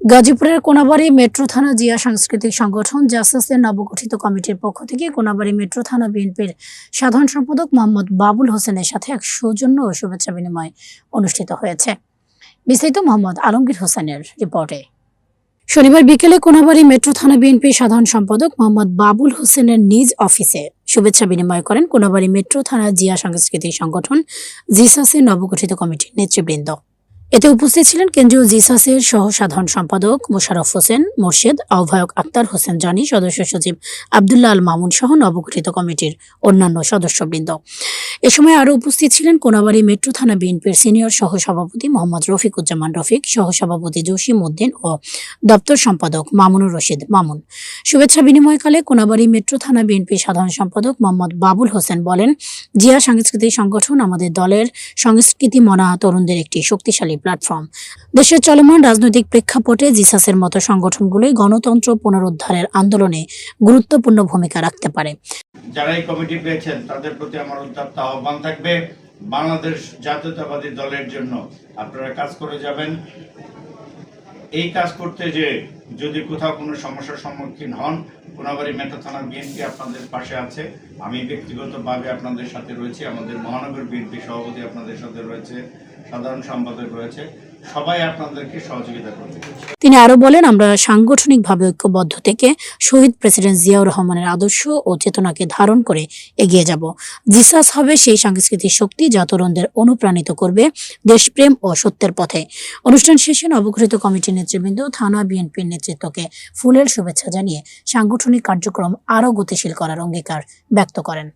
গাজীপুরের কোনাবাড়ি মেট্রো থানা জিয়া সাংস্কৃতিক সংগঠন জাসাসের নবগঠিত কমিটির পক্ষ থেকে কোনাবাড়ি মেট্রো থানা বিএনপির সাধারণ সম্পাদক মোহাম্মদ বাবুল হোসেনের সাথে এক সৌজন্য ও শুভেচ্ছা বিনিময় অনুষ্ঠিত হয়েছে। বিস্তারিত মোহাম্মদ আলমগীর হোসেনের রিপোর্টে। শনিবার বিকেলে কোনাবাড়ি মেট্রো থানা বিএনপির সাধারণ সম্পাদক মোহাম্মদ বাবুল হোসেনের নিজ অফিসে শুভেচ্ছা বিনিময় করেন কোনাবাড়ি মেট্রো থানা জিয়া সাংস্কৃতিক সংগঠন জিসাসের নবগঠিত কমিটির নেতৃবৃন্দ। এতে উপস্থিত ছিলেন কেন্দ্রীয় জিসাসের সহ সাধারণ সম্পাদক মোশারফ হোসেন, মোর্শেদ আহ্বায়ক আক্তার হোসেন জানি, সদস্য সচিব আবদুল্লাহ আল মামুন সহ নবগঠিত কমিটির অন্যান্য সদস্যবৃন্দ। এ সময় আরও উপস্থিত ছিলেন কোনাবাড়ি মেট্রো থানা বিএনপির সিনিয়র সহ সভাপতি মোহাম্মদ রফিকুজ্জামান রফিক সহ সভাপতি জসিম উদ্দিন ও দপ্তর সম্পাদক মামুনুর রশিদ মামুন। শুভেচ্ছা বিনিময়কালে কোনাবাড়ি মেট্রো থানা বিএনপির সাধারণ সম্পাদক মোহাম্মদ বাবুল হোসেন বলেন, জিয়া সাংস্কৃতিক সংগঠন আমাদের দলের সংস্কৃতি মনা তরুণদের একটি শক্তিশালী প্ল্যাটফর্ম। দেশের চলমান রাজনৈতিক প্রেক্ষাপটে জিসাসের মতো সংগঠনগুলোই গণতন্ত্র পুনরুদ্ধারের আন্দোলনে গুরুত্বপূর্ণ ভূমিকা রাখতে পারে। যারা এই কমিটি পেয়েছেন, তাদের প্রতি আমার উত্তপ্ত আহ্বান থাকবে বাংলাদেশ জাতীয়তাবাদী দলের জন্য। আপনারা কাজ করে যাবেন। এই কাজ করতে যে যদি কোথাও কোনো সমস্যার সম্মুখীন হন, কোনাবাড়ি মেটা থানা বিএনপি আপনাদের পাশে আছে। আমি ব্যক্তিগতভাবে আপনাদের সাথে রয়েছি। আমাদের মহানগর বিএনপি সভাপতি আপনাদের সাথে রয়েছে, সাধারণ সম্পাদক রয়েছে। তিনি আরও বলেন, আমরা সাংগঠনিকভাবে ঐক্যবদ্ধ থেকে শহীদ প্রেসিডেন্ট জিয়াউর রহমানের আদর্শ ও চেতনাকে ধারণ করে এগিয়ে যাব। জিসাস হবে সেই সাংস্কৃতিক শক্তি যা তরুণদের অনুপ্রাণিত করবে দেশপ্রেম ও সত্যের পথে। অনুষ্ঠান শেষে নবগঠিত কমিটির নেতৃবৃন্দ থানা বিএনপির নেতৃত্বকে ফুলের শুভেচ্ছা জানিয়ে সাংগঠনিক কার্যক্রম আরও গতিশীল করার অঙ্গীকার ব্যক্ত করেন।